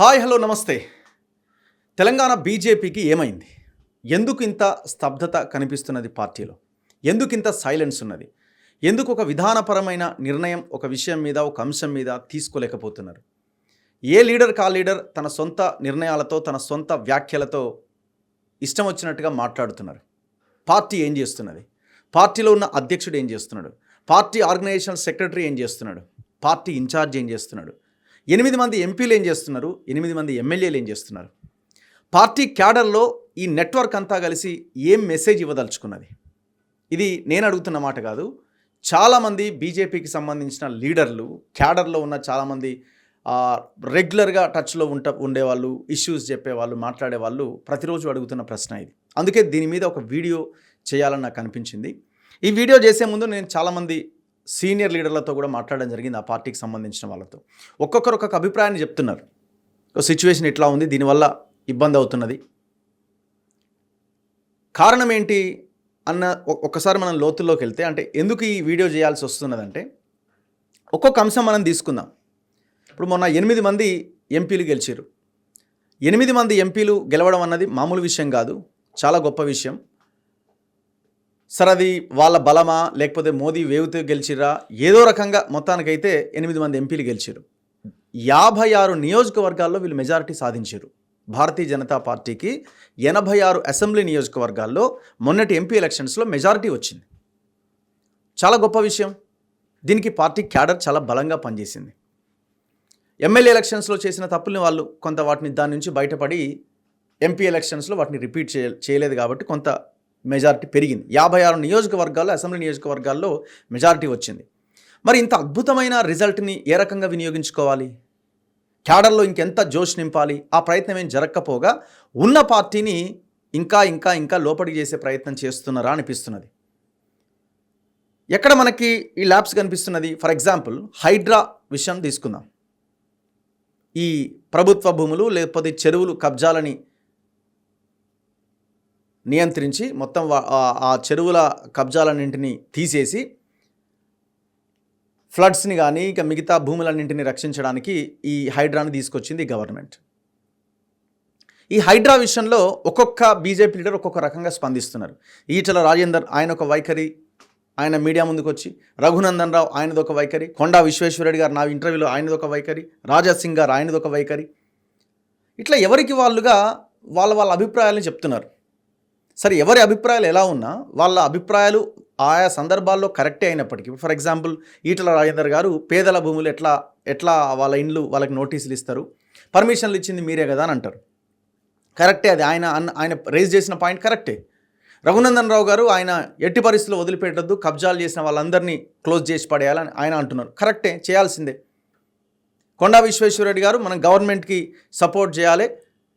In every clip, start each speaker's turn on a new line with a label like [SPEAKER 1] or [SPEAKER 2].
[SPEAKER 1] Hi hello నమస్తే. తెలంగాణ బీజేపీకి ఏమైంది? ఎందుకు ఇంత స్తబ్దత కనిపిస్తున్నది పార్టీలో? ఎందుకు ఇంత సైలెన్స్ ఉన్నది? ఎందుకు ఒక విధానపరమైన నిర్ణయం ఒక విషయం మీద ఒక అంశం మీద తీసుకోలేకపోతున్నారు? ఏ లీడర్ కా లీడర్ తన సొంత నిర్ణయాలతో తన సొంత వ్యాఖ్యలతో ఇష్టం వచ్చినట్టుగా మాట్లాడుతున్నారు? పార్టీ ఏం చేస్తున్నది? పార్టీలో ఉన్న అధ్యక్షుడు ఏం చేస్తున్నాడు? పార్టీ ఆర్గనైజేషన్ సెక్రటరీ ఏం చేస్తున్నాడు? పార్టీ ఇన్ఛార్జ్ ఏం చేస్తున్నాడు? ఎనిమిది మంది ఎంపీలు ఏం చేస్తున్నారు? ఎనిమిది మంది ఎమ్మెల్యేలు ఏం చేస్తున్నారు? పార్టీ క్యాడర్లో ఈ నెట్వర్క్ అంతా కలిసి ఏం మెసేజ్ ఇవ్వదలుచుకున్నది? ఇది నేను అడుగుతున్న మాట కాదు. చాలామంది బీజేపీకి సంబంధించిన లీడర్లు క్యాడర్లో ఉన్న చాలామంది రెగ్యులర్గా టచ్లో ఉంట ఉండేవాళ్ళు ఇష్యూస్ చెప్పేవాళ్ళు మాట్లాడేవాళ్ళు ప్రతిరోజు అడుగుతున్న ప్రశ్న ఇది. అందుకే దీని మీద ఒక వీడియో చేయాలని నాకు అనిపించింది. ఈ వీడియో చేసే ముందు నేను చాలామంది సీనియర్ లీడర్లతో కూడా మాట్లాడడం జరిగింది ఆ పార్టీకి సంబంధించిన వాళ్ళతో. ఒక్కొక్కరు ఒక్కొక్క అభిప్రాయాన్ని చెప్తున్నారు. సిచ్యువేషన్ ఇట్లా ఉంది దీనివల్ల ఇబ్బంది అవుతున్నది. కారణం ఏంటి అన్న ఒ- ఒక్కసారి మనం లోతుల్లోకి వెళ్తే అంటే ఎందుకు ఈ వీడియో చేయాల్సి వస్తున్నదంటే ఒక్కొక్క అంశం మనం తీసుకుందాం. ఇప్పుడు మొన్న ఎనిమిది మంది ఎంపీలు గెలిచారు. ఎనిమిది మంది ఎంపీలు గెలవడం అన్నది మామూలు విషయం కాదు చాలా గొప్ప విషయం. సరే అది వాళ్ళ బలమా లేకపోతే మోదీ వేవుతో గెలిచిరా ఏదో రకంగా మొత్తానికైతే ఎనిమిది మంది ఎంపీలు గెలిచారు యాభై ఆరు నియోజకవర్గాల్లో వీళ్ళు మెజారిటీ సాధించారు భారతీయ జనతా పార్టీకి ఎనభై ఆరు అసెంబ్లీ నియోజకవర్గాల్లో మొన్నటి ఎంపీ ఎలక్షన్స్లో మెజారిటీ వచ్చింది. చాలా గొప్ప విషయం. దీనికి పార్టీ క్యాడర్ చాలా బలంగా పనిచేసింది. ఎమ్మెల్యే ఎలక్షన్స్లో చేసిన తప్పుల్ని వాళ్ళు కొంత వాటిని దాని నుంచి బయటపడి ఎంపీ ఎలక్షన్స్లో వాటిని రిపీట్ చేయ చేయలేదు కాబట్టి కొంత మెజారిటీ పెరిగింది. యాభై ఆరు నియోజకవర్గాల్లో అసెంబ్లీ నియోజకవర్గాల్లో మెజారిటీ వచ్చింది. మరి ఇంత అద్భుతమైన రిజల్ట్ని ఏ రకంగా వినియోగించుకోవాలి? క్యాడర్లో ఇంకెంత జోష్ నింపాలి? ఆ ప్రయత్నం ఏం జరగకపోగా ఉన్న పార్టీని ఇంకా ఇంకా ఇంకా లోపలికి చేసే ప్రయత్నం చేస్తున్నారా అనిపిస్తున్నది. ఎక్కడ మనకి ఈ ల్యాబ్స్ కనిపిస్తున్నది? ఫర్ ఎగ్జాంపుల్ హైడ్రా విషయం తీసుకుందాం. ఈ ప్రభుత్వ భూములు లేకపోతే చెరువులు కబ్జాలని నియంత్రించి మొత్తం ఆ- ఆ చెరువుల కబ్జాలన్నింటినీ తీసేసి ఫ్లడ్స్ని కానీ ఇక మిగతా భూములన్నింటినీ రక్షించడానికి ఈ హైడ్రాని తీసుకొచ్చింది గవర్నమెంట్. ఈ హైడ్రా విషయంలో ఒక్కొక్క బీజేపీ లీడర్ ఒక్కొక్క రకంగా స్పందిస్తున్నారు. ఈటల రాజేందర్ ఆయన ఒక వైఖరి ఆయన మీడియా ముందుకు వచ్చి రఘునందన్ రావు ఆయనది ఒక వైఖరి కొండా విశ్వేశ్వరరెడ్డి గారు నా ఇంటర్వ్యూలో ఆయనది ఒక వైఖరి రాజా సింగ్ గారు ఆయనది ఒక వైఖరి. ఇట్లా ఎవరికి వాళ్ళుగా వాళ్ళ వాళ్ళ అభిప్రాయాలను చెప్తున్నారు. సరే ఎవరి అభిప్రాయాలు ఎలా ఉన్నా వాళ్ళ అభిప్రాయాలు ఆయా సందర్భాల్లో కరెక్టే అయినప్పటికీ ఫర్ ఎగ్జాంపుల్ ఈటల రాజేందర్ గారు పేదల భూములు ఎట్లా ఎట్లా వాళ్ళ ఇండ్లు వాళ్ళకి నోటీసులు ఇస్తారు? పర్మిషన్లు ఇచ్చింది మీరే కదా అని అంటారు. కరెక్టే అది. ఆయన అన్న ఆయన రేజ్ చేసిన పాయింట్ కరెక్టే. రఘునందన్ రావు గారు ఆయన ఎట్టి పరిస్థితుల్లో వదిలిపెట్టద్దు కబ్జాలు చేసిన వాళ్ళందరినీ క్లోజ్ చేసి పడేయాలని ఆయన అంటున్నారు. కరెక్టే చేయాల్సిందే. కొండా విశ్వేశ్వరరెడ్డి గారు మనం గవర్నమెంట్కి సపోర్ట్ చేయాలి.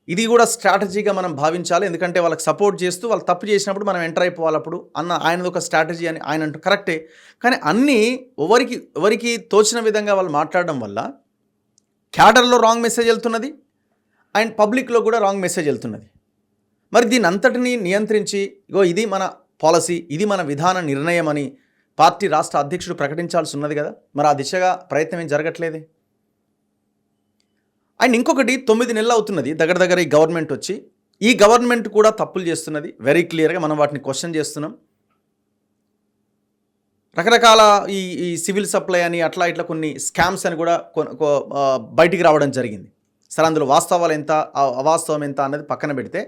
[SPEAKER 1] ఇది కూడా స్ట్రాటజీగా మనం భావించాలి. ఎందుకంటే వాళ్ళకి సపోర్ట్ చేస్తూ వాళ్ళు తప్పు చేసినప్పుడు మనం ఎంటర్ అయిపోవాలి అప్పుడు అన్న ఆయనది ఒక స్ట్రాటజీ అని ఆయన అంటూ కరెక్టే కానీ అన్నీ ఎవరికి ఎవరికి తోచిన విధంగా వాళ్ళు మాట్లాడడం వల్ల క్యాడర్లో రాంగ్ మెసేజ్ వెళ్తున్నది అండ్ పబ్లిక్లో కూడా రాంగ్ మెసేజ్ వెళ్తున్నది. మరి దీని అంతటిని నియంత్రించి ఇగో ఇది మన పాలసీ ఇది మన విధాన నిర్ణయం అని పార్టీ రాష్ట్ర అధ్యక్షుడు ప్రకటించాల్సి ఉన్నది కదా. మరి ఆ దిశగా ప్రయత్నం ఏం జరగట్లేదే? అండ్ ఇంకొకటి తొమ్మిది నెలలు అవుతున్నది. దగ్గర దగ్గర ఈ గవర్నమెంట్ వచ్చి ఈ గవర్నమెంట్ కూడా తప్పులు చేస్తున్నది. వెరీ క్లియర్గా మనం వాటిని క్వశ్చన్ చేస్తున్నాం. రకరకాల ఈ ఈ సివిల్ సప్లై అని అట్లా ఇట్లా కొన్ని స్కామ్స్ అని కూడా బయటికి రావడం జరిగింది. సరే అందులో వాస్తవాలు ఎంత అవాస్తవం ఎంత అన్నది పక్కన పెడితే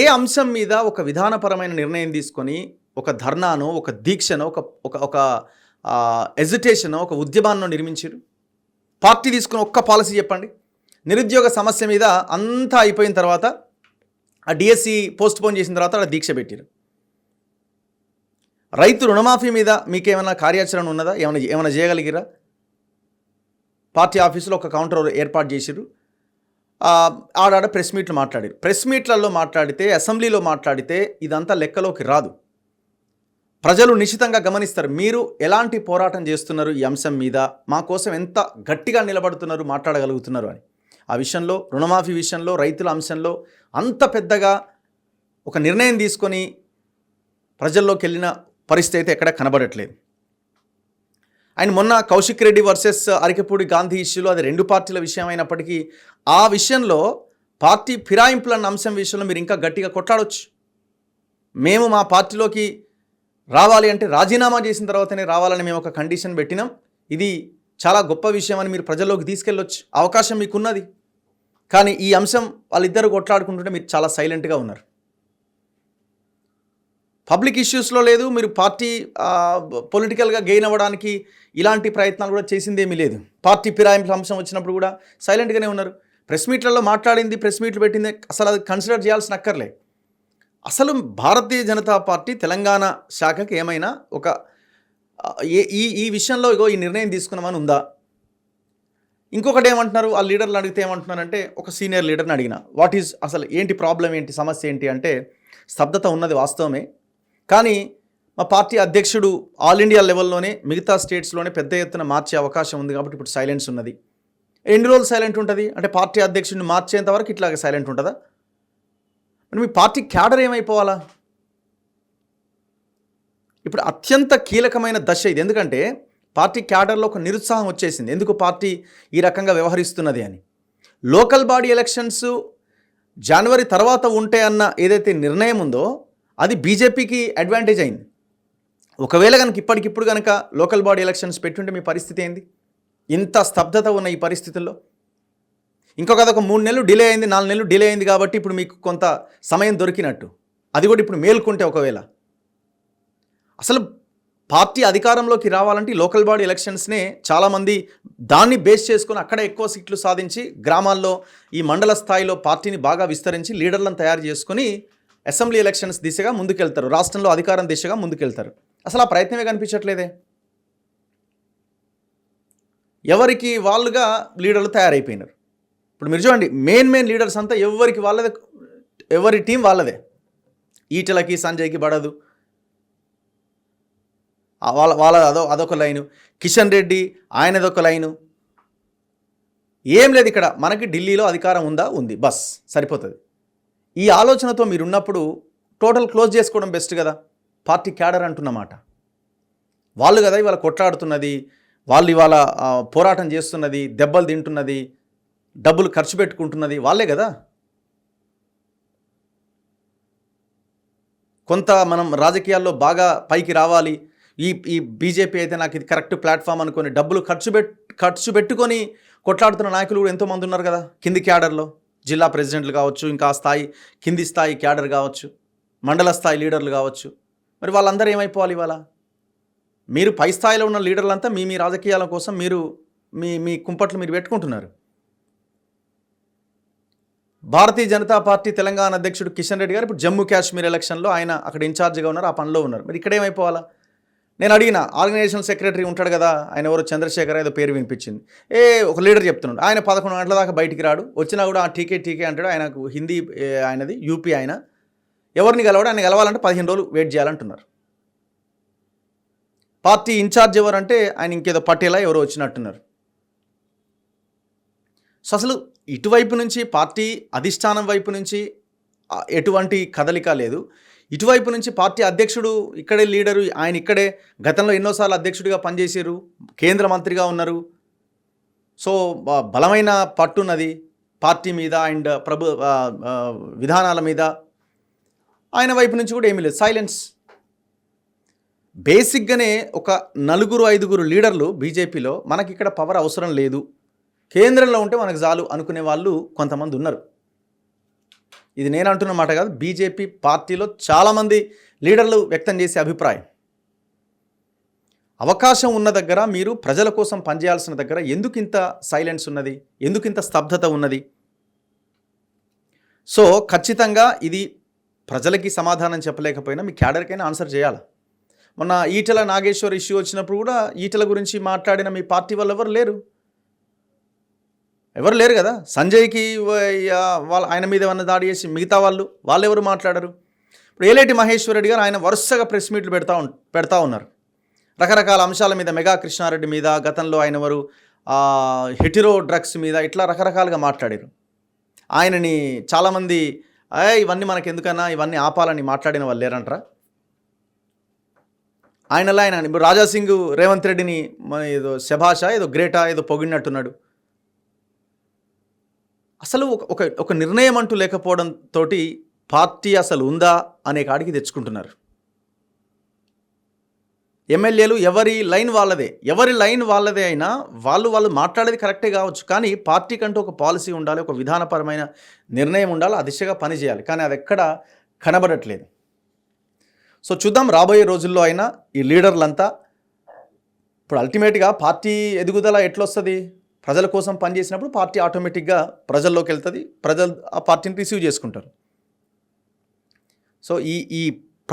[SPEAKER 1] ఏ అంశం మీద ఒక విధానపరమైన నిర్ణయం తీసుకొని ఒక ధర్నానో ఒక దీక్షను ఒక ఒక ఒక ఎజిటేషనో ఒక ఉద్యమాన్ని నిర్మించారు పార్టీ తీసుకున్న ఒక్క పాలసీ చెప్పండి. నిరుద్యోగ సమస్య మీద అంతా అయిపోయిన తర్వాత ఆ డిఎస్సి పోస్ట్ పోన్ చేసిన తర్వాత అక్కడ దీక్ష పెట్టారు. రైతు రుణమాఫీ మీద మీకేమైనా కార్యాచరణ ఉన్నదా? ఏమైనా ఏమైనా చేయగలిగిరా? పార్టీ ఆఫీసులో ఒక కౌంటర్ ఏర్పాటు చేసిరు ఆడాడ ప్రెస్ మీట్లు మాట్లాడారు ప్రెస్ మీట్లలో మాట్లాడితే అసెంబ్లీలో మాట్లాడితే ఇదంతా లెక్కలోకి రాదు. ప్రజలు నిశ్చితంగా గమనిస్తారు మీరు ఎలాంటి పోరాటం చేస్తున్నారు ఈ అంశం మీద? మా కోసం ఎంత గట్టిగా నిలబడుతున్నారు మాట్లాడగలుగుతున్నారు అని. ఆ విషయంలో రుణమాఫీ విషయంలో రైతుల అంశంలో అంత పెద్దగా ఒక నిర్ణయం తీసుకొని ప్రజల్లోకి వెళ్ళిన పరిస్థితి అయితే ఎక్కడ కనబడట్లేదు. ఆయన మొన్న కౌశిక్ రెడ్డి వర్సెస్ అరికపూడి గాంధీ ఇష్యూలో అది రెండు పార్టీల విషయం అయినప్పటికీ ఆ విషయంలో పార్టీ ఫిరాయింపులన్న అంశం విషయంలో మీరు ఇంకా గట్టిగా కొట్లాడవచ్చు మేము మా పార్టీలోకి రావాలి అంటే రాజీనామా చేసిన తర్వాతనే రావాలని మేము ఒక కండిషన్ పెట్టినాం. ఇది చాలా గొప్ప విషయం అని మీరు ప్రజల్లోకి తీసుకెళ్ళొచ్చు అవకాశం మీకున్నది. కానీ ఈ అంశం వాళ్ళిద్దరు కొట్లాడుకుంటుంటే మీరు చాలా సైలెంట్గా ఉన్నారు. పబ్లిక్ ఇష్యూస్లో లేదు మీరు పార్టీ పొలిటికల్గా గెయిన్ అవ్వడానికి ఇలాంటి ప్రయత్నాలు కూడా చేసిందేమీ లేదు. పార్టీ ఫిరాయింపుల అంశం వచ్చినప్పుడు కూడా సైలెంట్గానే ఉన్నారు. ప్రెస్ మీట్లలో మాట్లాడింది ప్రెస్ మీట్లు పెట్టింది అసలు అది కన్సిడర్ చేయాల్సిన అక్కర్లే. అసలు భారతీయ జనతా పార్టీ తెలంగాణ శాఖకి ఏమైనా ఒక ఏ- ఈ ఈ విషయంలో ఇగో ఈ నిర్ణయం తీసుకున్నామని ఉందా? ఇంకొకటి ఏమంటున్నారు? ఆ లీడర్లు అడిగితే ఏమంటున్నారంటే ఒక సీనియర్ లీడర్ని అడిగిన వాట్ ఈజ్ అసలు ఏంటి ప్రాబ్లం ఏంటి సమస్య ఏంటి? అంటే స్తబ్దత ఉన్నది వాస్తవమే. కానీ మా పార్టీ అధ్యక్షుడు ఆల్ ఇండియా లెవెల్లోనే మిగతా స్టేట్స్లోనే పెద్ద ఎత్తున మార్చే అవకాశం ఉంది కాబట్టి ఇప్పుడు సైలెన్స్ ఉన్నది. ఎన్ని రోజులు సైలెంట్ ఉంటుంది? అంటే పార్టీ అధ్యక్షుడిని మార్చేంత వరకు ఇట్లాగే సైలెంట్ ఉంటుందా? మరి మీ పార్టీ క్యాడర్ ఏమైపోవాలా? ఇప్పుడు అత్యంత కీలకమైన దశ ఇది. ఎందుకంటే పార్టీ క్యాడర్లో ఒక నిరుత్సాహం వచ్చేసింది. ఎందుకు పార్టీ ఈ రకంగా వ్యవహరిస్తున్నది అని? లోకల్ బాడీ ఎలక్షన్స్ జనవరి తర్వాత ఉంటే అన్న ఏదైతే నిర్ణయం ఉందో అది బీజేపీకి అడ్వాంటేజ్ అయింది. ఒకవేళ కనుక ఇప్పటికిప్పుడు కనుక లోకల్ బాడీ ఎలక్షన్స్ పెట్టుంటే మీ పరిస్థితి ఏంది? ఇంత స్తబ్దత ఉన్న ఈ పరిస్థితుల్లో? ఇంకొక అదొక మూడు నెలలు డిలే అయింది నాలుగు నెలలు డిలే అయింది కాబట్టి ఇప్పుడు మీకు కొంత సమయం దొరికినట్టు. అది కూడా ఇప్పుడు మేల్కొంటే ఒకవేళ. అసలు పార్టీ అధికారంలోకి రావాలంటే లోకల్ బాడీ ఎలక్షన్స్నే చాలామంది దాన్ని బేస్ చేసుకొని అక్కడ ఎక్కువ సీట్లు సాధించి గ్రామాల్లో ఈ మండల స్థాయిలో పార్టీని బాగా విస్తరించి లీడర్లను తయారు చేసుకొని అసెంబ్లీ ఎలక్షన్స్ దిశగా ముందుకెళ్తారు. రాష్ట్రంలో అధికారం దిశగా ముందుకెళ్తారు. అసలు ఆ ప్రయత్నమే కనిపించట్లేదే. ఎవరికి వాళ్ళుగా లీడర్లు తయారైపోయినారు. ఇప్పుడు మీరు చూడండి మెయిన్ మెయిన్ లీడర్స్ అంతా ఎవరికి వాళ్ళదే? ఎవరి టీం వాళ్ళదే? ఈటలకి సంజయ్కి పడదు. వాళ్ళ వాళ్ళ అదో అదొక లైను. కిషన్ రెడ్డి ఆయనదొక లైను. ఏం లేదు ఇక్కడ. మనకి ఢిల్లీలో అధికారం ఉందా? ఉంది. బస్ సరిపోతుంది. ఈ ఆలోచనతో మీరున్నప్పుడు టోటల్ క్లోజ్ చేసుకోవడం బెస్ట్ కదా? పార్టీ క్యాడర్ అంటున్నమాట. వాళ్ళు కదా ఇవాళ కొట్లాడుతున్నది వాళ్ళు ఇవాళ పోరాటం చేస్తున్నది దెబ్బలు తింటున్నది డబ్బులు ఖర్చు పెట్టుకుంటున్నది వాళ్ళే కదా? కొంత మనం రాజకీయాల్లో బాగా పైకి రావాలి. ఈ ఈ బీజేపీ అయితే నాకు ఇది కరెక్ట్ ప్లాట్ఫామ్ అనుకొని డబ్బులు ఖర్చు పెట్ ఖర్చు పెట్టుకొని కొట్లాడుతున్న నాయకులు కూడా ఎంతోమంది ఉన్నారు కదా? కింది క్యాడర్లో. జిల్లా ప్రెసిడెంట్లు కావచ్చు ఇంకా స్థాయి కింది స్థాయి క్యాడర్ కావచ్చు మండల స్థాయి లీడర్లు కావచ్చు. మరి వాళ్ళందరూ ఏమైపోవాలి ఇవాళ? మీరు పై స్థాయిలో ఉన్న లీడర్లంతా మీ మీ రాజకీయాల కోసం మీరు మీ మీ కుంపట్లు మీరు పెట్టుకుంటున్నారు. భారతీయ జనతా పార్టీ తెలంగాణ అధ్యక్షుడు కిషన్ రెడ్డి గారు ఇప్పుడు జమ్మూ కాశ్మీర్ ఎలక్షన్లో ఆయన అక్కడ ఇన్ఛార్జ్గా ఉన్నారు ఆ పనిలో ఉన్నారు. మరి ఇక్కడ ఏమైపోవాలా? నేను అడిగిన ఆర్గనైజేషన్ సెక్రటరీ ఉంటాడు కదా ఆయన ఎవరో చంద్రశేఖర్ ఏదో పేరు వినిపించింది. ఏ ఒక లీడర్ చెప్తున్నాడు ఆయన పదకొండు గంటల దాకా బయటికి రాడు వచ్చినా కూడా ఆ టీకే టీకే అంటాడు ఆయనకు హిందీ ఆయనది యూపీ ఆయన ఎవరిని గెలవడు ఆయన గెలవాలంటే పదిహేను రోజులు వెయిట్ చేయాలంటున్నారు. పార్టీ ఇన్ఛార్జ్ ఎవరంటే ఆయన ఇంకేదో పటేలా ఎవరో వచ్చినట్టున్నారు. సో అసలు ఇటువైపు నుంచి పార్టీ అధిష్టానం వైపు నుంచి ఎటువంటి కదలిక లేదు. ఇటువైపు నుంచి పార్టీ అధ్యక్షుడు ఇక్కడే లీడరు ఆయన ఇక్కడే గతంలో ఎన్నోసార్లు అధ్యక్షుడిగా పనిచేశారు కేంద్ర మంత్రిగా ఉన్నారు. సో బలమైన పట్టున్నది పార్టీ మీద అండ్ ప్రభు విధానాల మీద. ఆయన వైపు నుంచి కూడా ఏమీ లేదు. సైలెన్స్. బేసిక్గానే ఒక నలుగురు ఐదుగురు లీడర్లు బీజేపీలో మనకి ఇక్కడ పవర్ అవసరం లేదు. కేంద్రంలో ఉంటే మనకు చాలు అనుకునే వాళ్ళు కొంతమంది ఉన్నారు. ఇది నేను అంటున్న మాట కాదు బీజేపీ పార్టీలో చాలామంది లీడర్లు వ్యక్తం చేసే అభిప్రాయం. అవకాశం ఉన్న దగ్గర మీరు ప్రజల కోసం పనిచేయాల్సిన దగ్గర ఎందుకు ఇంత సైలెన్స్ ఉన్నది? ఎందుకు ఇంత స్తబ్దత ఉన్నది? సో ఖచ్చితంగా ఇది ప్రజలకి సమాధానం చెప్పలేకపోయినా మీ క్యాడర్కైనా ఆన్సర్ చేయాలి? మొన్న ఈటల నాగేశ్వర్ ఇష్యూ వచ్చినప్పుడు కూడా ఈటల గురించి మాట్లాడిన మీ పార్టీ వాళ్ళు ఎవరు లేరు. ఎవరు లేరు కదా. సంజయ్కి వాళ్ళ ఆయన మీద ఏమన్నా దాడి చేసి మిగతా వాళ్ళు వాళ్ళు ఎవరు మాట్లాడరు? ఇప్పుడు ఏలేటి మహేశ్వర్ రెడ్డి గారు ఆయన వరుసగా ప్రెస్ మీట్లు పెడతా ఉన్ పెడతా ఉన్నారు. రకరకాల అంశాల మీద మెగా కృష్ణారెడ్డి మీద గతంలో ఆయన వారు హెటిరో డ్రగ్స్ మీద ఇట్లా రకరకాలుగా మాట్లాడారు. ఆయనని చాలామంది "ఏ, ఇవన్నీ మనకు ఎందుకన్నా ఇవన్నీ ఆపాలని మాట్లాడిన వాళ్ళు లేరంటారా? ఆయనలా ఆయన ఇప్పుడు రాజాసింగ్ రేవంత్ రెడ్డిని ఏదో శభాష ఏదో గ్రేటా ఏదో పొగిడినట్టున్నాడు. అసలు ఒక ఒక ఒక నిర్ణయం అంటూ లేకపోవడం తోటి పార్టీ అసలు ఉందా అనే కాడికి తెచ్చుకుంటున్నారు. ఎమ్మెల్యేలు ఎవరి లైన్ వాళ్ళదే ఎవరి లైన్ వాళ్ళదే అయినా వాళ్ళు వాళ్ళు మాట్లాడేది కరెక్టే కావచ్చు కానీ పార్టీ కంటూ ఒక పాలసీ ఉండాలి ఒక విధానపరమైన నిర్ణయం ఉండాలి ఆ దిశగా పనిచేయాలి కానీ అది ఎక్కడ కనబడట్లేదు. సో చూద్దాం రాబోయే రోజుల్లో అయినా ఈ లీడర్లంతా ఇప్పుడు అల్టిమేట్గా పార్టీ ఎదుగుదల ఎట్లొస్తుంది? ప్రజల కోసం పనిచేసినప్పుడు పార్టీ ఆటోమేటిక్గా ప్రజల్లోకి వెళ్తుంది ప్రజలు ఆ పార్టీని రిసీవ్ చేసుకుంటారు. సో ఈ ఈ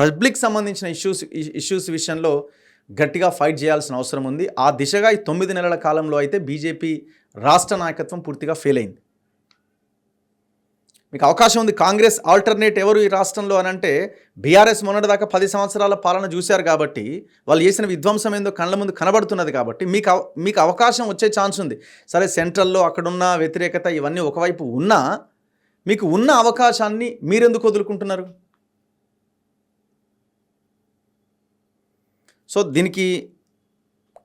[SPEAKER 1] పబ్లిక్ సంబంధించిన ఇష్యూస్ ఇష్యూస్ విషయంలో గట్టిగా ఫైట్ చేయాల్సిన అవసరం ఉంది. ఆ దిశగా ఈ తొమ్మిది నెలల కాలంలో అయితే బీజేపీ రాష్ట్ర నాయకత్వం పూర్తిగా ఫెయిల్ అయింది. మీకు అవకాశం ఉంది కాంగ్రెస్ ఆల్టర్నేట్ ఎవరు ఈ రాష్ట్రంలో అని అంటే బీఆర్ఎస్ మొన్నటిదాకా పది సంవత్సరాల పాలన చూశారు కాబట్టి వాళ్ళు చేసిన విధ్వంసం ఏందో కళ్ళ ముందు కనబడుతున్నది కాబట్టి మీకు అవ- మీకు అవకాశం వచ్చే ఛాన్స్ ఉంది. సరే సెంట్రల్లో అక్కడున్న వ్యతిరేకత ఇవన్నీ ఒకవైపు ఉన్నా మీకు ఉన్న అవకాశాన్ని మీరెందుకు వదులుకుంటున్నారు? సో దీనికి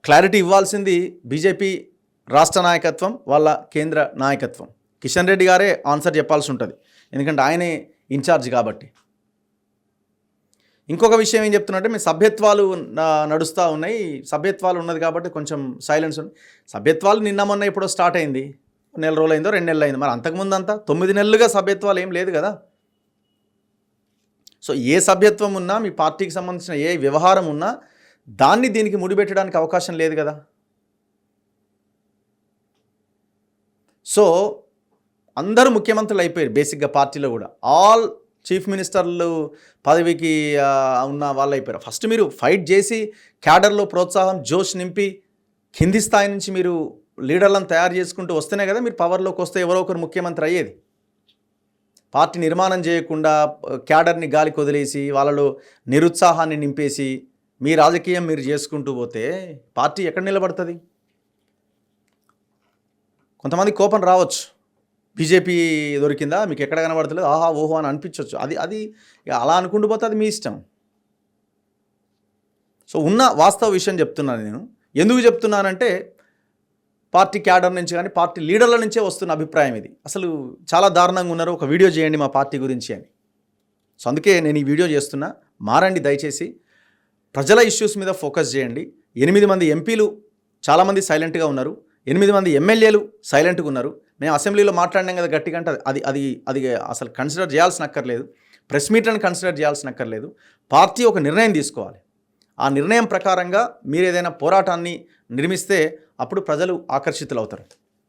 [SPEAKER 1] క్లారిటీ ఇవ్వాల్సింది బీజేపీ రాష్ట్ర నాయకత్వం వాళ్ళ కేంద్ర నాయకత్వం. కిషన్ రెడ్డి గారే ఆన్సర్ చెప్పాల్సి ఉంటుంది. ఎందుకంటే ఆయనే ఇన్ఛార్జ్ కాబట్టి. ఇంకొక విషయం ఏం చెప్తున్నట్టే మీ సభ్యత్వాలు నడుస్తూ ఉన్నాయి. సభ్యత్వాలు ఉన్నది కాబట్టి కొంచెం సైలెన్స్ ఉంది. సభ్యత్వాలు నిన్న మొన్న ఎప్పుడో స్టార్ట్ అయింది. నెల రోజులు అయిందో రెండు నెలలు అయింది మరి అంతకుముందు అంతా తొమ్మిది నెలలుగా సభ్యత్వాలు ఏం లేదు కదా. సో ఏ సభ్యత్వం ఉన్నా మీ పార్టీకి సంబంధించిన ఏ వ్యవహారం ఉన్నా దాన్ని దీనికి ముడిపెట్టడానికి అవకాశం లేదు కదా. సో అందరూ ముఖ్యమంత్రులు అయిపోయారు బేసిక్గా పార్టీలో కూడా. ఆల్ చీఫ్ మినిస్టర్లు పదవికి ఉన్న వాళ్ళు అయిపోయారు. ఫస్ట్ మీరు ఫైట్ చేసి క్యాడర్లో ప్రోత్సాహం జోష్ నింపి కింది స్థాయి నుంచి మీరు లీడర్లను తయారు చేసుకుంటూ వస్తేనే కదా మీరు పవర్లోకి వస్తే ఎవరో ఒకరు ముఖ్యమంత్రి అయ్యేది. పార్టీ నిర్మాణం చేయకుండా క్యాడర్ని గాలికి వదిలేసి వాళ్ళలో నిరుత్సాహాన్ని నింపేసి మీ రాజకీయం మీరు చేసుకుంటూ పోతే పార్టీ ఎక్కడ నిలబడుతుంది? కొంతమంది కోపం రావచ్చు. బీజేపీ దొరికిందా? మీకు ఎక్కడ కనబడతలేదు? ఆహా ఓహో అని అనిపించవచ్చు అది అది ఇక అలా అనుకుంటూ పోతే అది మీ ఇష్టం. సో ఉన్న వాస్తవ విషయం చెప్తున్నాను నేను. ఎందుకు చెప్తున్నానంటే పార్టీ క్యాడర్ నుంచి కానీ పార్టీ లీడర్ల నుంచే వస్తున్న అభిప్రాయం ఇది. అసలు చాలా దారుణంగా ఉన్నారు. ఒక వీడియో చేయండి మా పార్టీ గురించి అని. సో అందుకే నేను ఈ వీడియో చేస్తున్నా. మారండి దయచేసి. ప్రజల ఇష్యూస్ మీద ఫోకస్ చేయండి. ఎనిమిది మంది ఎంపీలు చాలామంది సైలెంట్గా ఉన్నారు. ఎనిమిది మంది ఎమ్మెల్యేలు సైలెంట్గా ఉన్నారు. మేము అసెంబ్లీలో మాట్లాడినాం కదా గట్టిగా అంటే అది అది అది అసలు కన్సిడర్ చేయాల్సిన అక్కర్లేదు. ప్రెస్ మీట్లను కన్సిడర్ చేయాల్సిన అక్కర్లేదు. పార్టీ ఒక నిర్ణయం తీసుకోవాలి. ఆ నిర్ణయం ప్రకారంగా మీరు ఏదైనా పోరాటాన్ని నిర్మిస్తే అప్పుడు ప్రజలు ఆకర్షితులవుతారు.